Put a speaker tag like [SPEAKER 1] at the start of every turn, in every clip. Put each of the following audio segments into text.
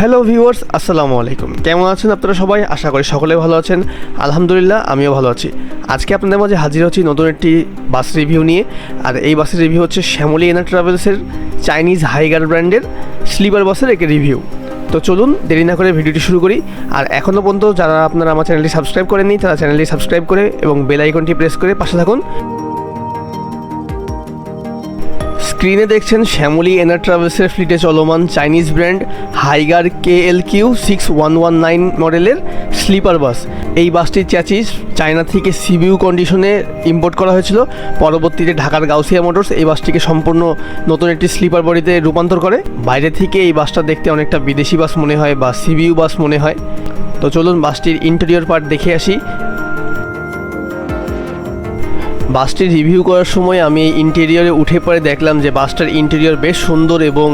[SPEAKER 1] Hello viewers আসসালামু আলাইকুম। কেমন আছেন আপনারা সবাই? আশা করি সকলে ভালো আছেন। আলহামদুলিল্লাহ, আমিও ভালো আছি। আজকে আপনাদের মাঝে হাজির হচ্ছি নতুন একটি বাস রিভিউ নিয়ে। আর এই বাসের রিভিউ হচ্ছে শ্যামলী এনা ট্রাভেলসের চাইনিজ হাইগার ব্র্যান্ডের স্লিপার বাসের একটি রিভিউ। তো চলুন, দেরি না করে ভিডিওটি শুরু করি। আর এখনও পর্যন্ত যারা আপনারা আমার চ্যানেলটি সাবস্ক্রাইব করেননি, তারা চ্যানেলটি সাবস্ক্রাইব করে এবং বেল আইকনটি প্রেস করে পাশে থাকুন। স্ক্রিনে দেখছেন শ্যামলী এনার ট্রাভেলসের ফ্লিটে চলমান Chinese brand Higer K L Q six one one nine মডেলের স্লিপার বাস। এই বাসটির চ্যাচিস চায়না থেকে সিবিউ কন্ডিশনে ইম্পোর্ট করা হয়েছিল। পরবর্তীতে ঢাকার গাউসিয়া মোটরস এই বাসটিকে সম্পূর্ণ নতুন একটি স্লিপার বডিতে রূপান্তর করে। বাইরে থেকে এই বাসটা দেখতে অনেকটা বিদেশি বাস মনে হয় বা সিবিউ বাস মনে হয়। তো চলুন বাসটির ইন্টেরিয়র পার্ট দেখে আসি। বাসটির রিভিউ করার সময় আমি ইন্টেরিয়রে উঠে পরে দেখলাম যে বাসটার ইন্টেরিয়র বেশ সুন্দর এবং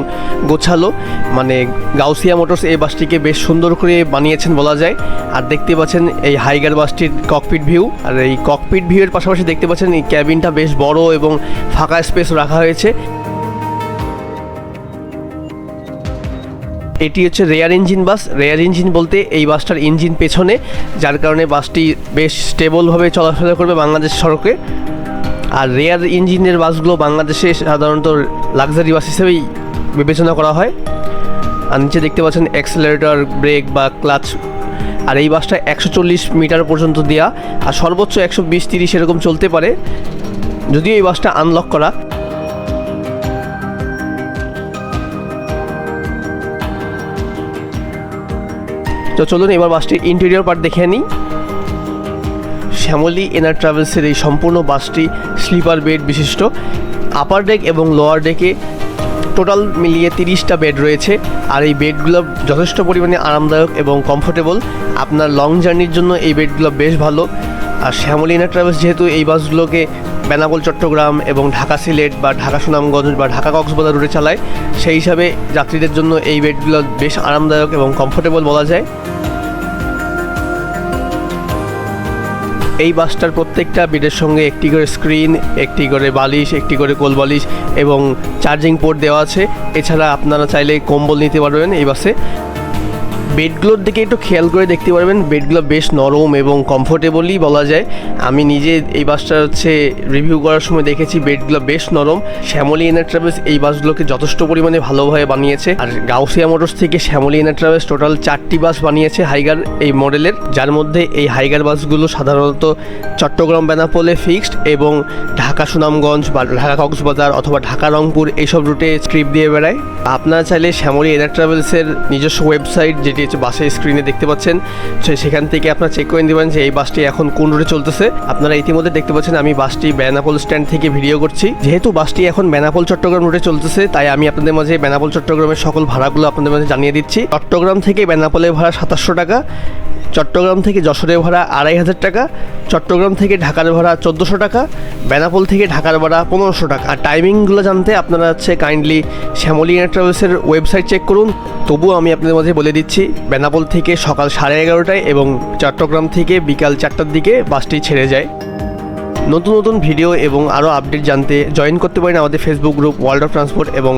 [SPEAKER 1] গোছালো। মানে গাউসিয়া মোটরস এই বাসটিকে বেশ সুন্দর করে বানিয়েছেন বলা যায়। আর দেখতে পাচ্ছেন এই হাইগার বাসটির ককপিট ভিউ আর এই ককপিট ভিউয়ের পাশাপাশি দেখতে পাচ্ছেন এই ক্যাবিনটা বেশ বড় এবং ফাঁকা স্পেস রাখা হয়েছে। এটি হচ্ছে rear engine bus. Rear engine বলতে এই বাসটার ইঞ্জিন পেছনে, যার কারণে বাসটি বেশ স্টেবলভাবে চলাফেরা করবে বাংলাদেশ সড়কে। আর রেয়ার ইঞ্জিনের বাসগুলো বাংলাদেশে সাধারণত লাক্সারি বাস হিসেবেই বিবেচনা করা হয়। আর নিচে দেখতে পাচ্ছেন অ্যাক্সেলারেটর ব্রেক বা ক্লাচ আর এই বাসটা একশো চল্লিশ মিটার পর্যন্ত দেওয়া আর সর্বোচ্চ একশো বিশ তিরিশ এরকম চলতে পারে। যদিও এই বাসটা আনলক করা। তো চলুন, এবার বাসটির ইন্টেরিয়র পার্ট দেখে নিই। শ্যামলী এনার ট্রাভেলসের এই সম্পূর্ণ বাসটি স্লিপার বেড বিশিষ্ট। আপার ডেক এবং লোয়ার ডেকে টোটাল মিলিয়ে তিরিশটা বেড রয়েছে। আর এই বেডগুলো যথেষ্ট পরিমাণে আরামদায়ক এবং কমফোর্টেবল আপনার লং জার্নির জন্য এই বেডগুলো বেশ ভালো। আর শ্যামলী এনার ট্রাভেলস যেহেতু এই বাসগুলোকে বেনাপোল চট্টগ্রাম এবং ঢাকা সিলেট বা ঢাকা সুনামগঞ্জ বা ঢাকা কক্সবাজার রুটে চালায়, সেই হিসাবে যাত্রীদের জন্য এই বেডগুলো বেশ আরামদায়ক এবং কমফোর্টেবল বলা যায়। এই বাসটার প্রত্যেকটা বেডের সঙ্গে একটি করে স্ক্রিন, একটি করে বালিশ, একটি করে কোল বালিশ এবং চার্জিং পোর্ট দেওয়া আছে। এছাড়া আপনারা চাইলে কম্বল নিতে পারবেন এই বাসে। বেডগুলোর দিকে একটু খেয়াল করে দেখতে পারবেন। বেডগুলো বেশ নরম এবং কমফোর্টেবলই বলা যায়। আমি নিজে এই বাসটা হচ্ছে রিভিউ করার সময় দেখেছি, বেডগুলো বেশ নরম। শ্যামলী এনার ট্রাভেলস এই বাসগুলোকে যথেষ্ট পরিমাণে ভালোভাবে বানিয়েছে। আর গাউসিয়া মোটরস থেকে শ্যামলী এনার ট্রাভেলস টোটাল চারটি বাস বানিয়েছে হাইগার এই মডেলের। যার মধ্যে এই হাইগার বাসগুলো সাধারণত চট্টগ্রাম, বেনাপোলে ফিক্সড এবং ঢাকা, সুনামগঞ্জ বা ঢাকা, কক্সবাজার অথবা ঢাকা, রংপুর এইসব রুটে ট্রিপ দিয়ে বেড়ায়। আপনারা চাইলে শ্যামলী এনার ট্রাভেলসের নিজস্ব ওয়েবসাইট যেটি হচ্ছে বাসের স্ক্রিনে দেখতে পাচ্ছেন। সেখান থেকে আপনারা চেক করে দেবেন যে এই বাসটি এখন কোন রুটে চলতেছে। আপনারা ইতিমধ্যে দেখতে পাচ্ছেন আমি বাসটি বেনাপোল স্ট্যান্ড থেকে ভিডিও করছি। যেহেতু বাসটি এখন বেনাপোল, চট্টগ্রাম রুটে চলতেছে, তাই আমি আপনাদের মাঝে বেনাপোল, চট্টগ্রামের সকল ভাড়াগুলো আপনাদের মাঝে জানিয়ে দিচ্ছি। চট্টগ্রাম থেকে বেনাপোলের ভাড়া সাতাশশো টাকা, চট্টগ্রাম থেকে যশোরের ভাড়া আড়াই হাজার টাকা, চট্টগ্রাম থেকে ঢাকার ভাড়া চোদ্দোশো টাকা, বেনাপোল থেকে ঢাকার ভাড়া পনেরোশো টাকা। আর টাইমিংগুলো জানতে আপনারা হচ্ছে কাইন্ডলি শ্যামলী এয়ার ট্রাভেলসের ওয়েবসাইট চেক করুন। তবুও আমি আপনাদের মাঝে বলে দিচ্ছি বেনাপোল থেকে সকাল সাড়ে এগারোটায় এবং চট্টগ্রাম থেকে বিকাল চারটার দিকে বাসটি ছেড়ে যায়। নতুন নতুন ভিডিও এবং আরও আপডেট জানতে জয়েন করতে পারেন আমাদের Facebook group world of transport এবং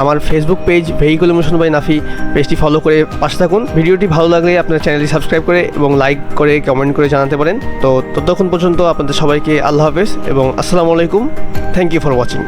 [SPEAKER 1] আমার Facebook page vehicle emotion by Nafi পেজটি ফলো করে পাশে থাকুন। ভিডিওটি ভালো লাগলে আপনার চ্যানেলটি সাবস্ক্রাইব করে এবং লাইক করে কমেন্ট করে জানাতে পারেন। তো ততক্ষণ পর্যন্ত আপনাদের সবাইকে আল্লাহ হাফেজ এবং আসসালামু আলাইকুম। Thank you for watching